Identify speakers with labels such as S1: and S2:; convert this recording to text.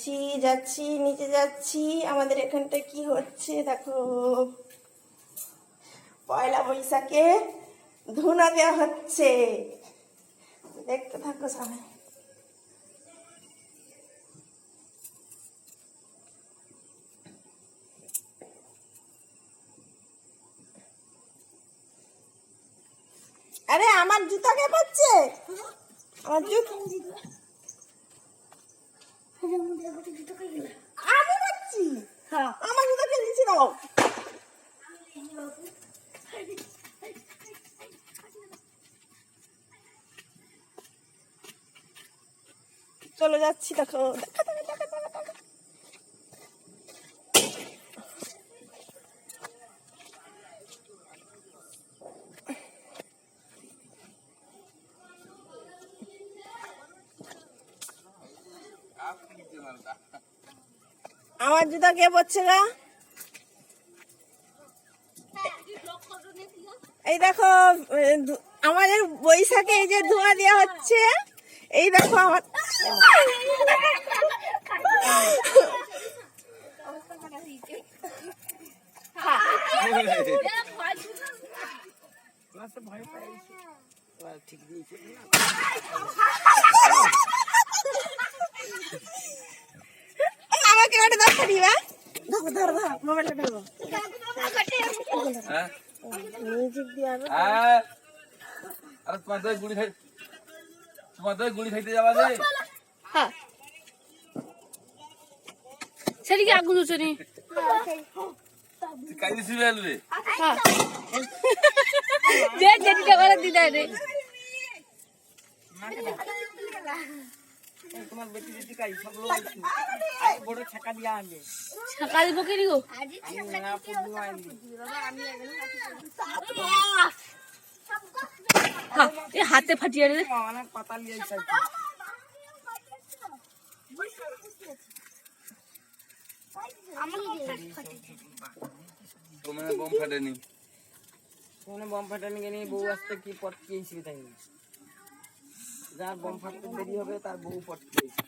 S1: যাচ্ছি যাচ্ছি, নিচে যাচ্ছি। আমাদের এখানটা কি হচ্ছে? দেখো। পয়লা বৈশাখে ধুনা দেওয়া হচ্ছে। দেখতে থাকো সবাই। আরে, আমার জুতা কে পাচ্ছে আমার জুতা আমি পাচ্ছি আমার জুতো দিচ্ছি না চলে যাচ্ছি দেখো, দেখো। আমার জুতা কে পড়ছে গা? এই দেখো আমাদের বৈশাখে এই যে ধোঁয়া দেওয়া হচ্ছে, এই দেখো আমার আমাকে ওটা দেখা দিবা ধরো ধরো ধরো মোবাইলটা ধরো
S2: হ্যাঁ
S1: মিউজিক দিয়ে।
S2: হ্যাঁ আরে তোমার দই গুড়ি খাই তোমার দই গুড়ি খাইতে যাবা যে
S3: হ্যাঁ সেদিকে আগুন হচ্ছে নি
S2: কাই দিছি বেলবে
S3: হ্যাঁ যে যেদিকে করে দিদা রে
S4: তোমার বেটি বেটি কাই সব লোক আই বড় ছাকা দিয়া আনবে।
S3: সকাল বকে দিও
S4: না পুরো আনবে।
S3: এই হাতে ফাটিয়ে রে
S4: অনেক পাতা লিয়ে আইছে।
S2: বম ফাটেনি।
S4: বম ফাটানি বউ আসতে কি পটকিয়েছি তাই? যার বম ফাটতে দেরি হবে তার বউ পটকিয়েছে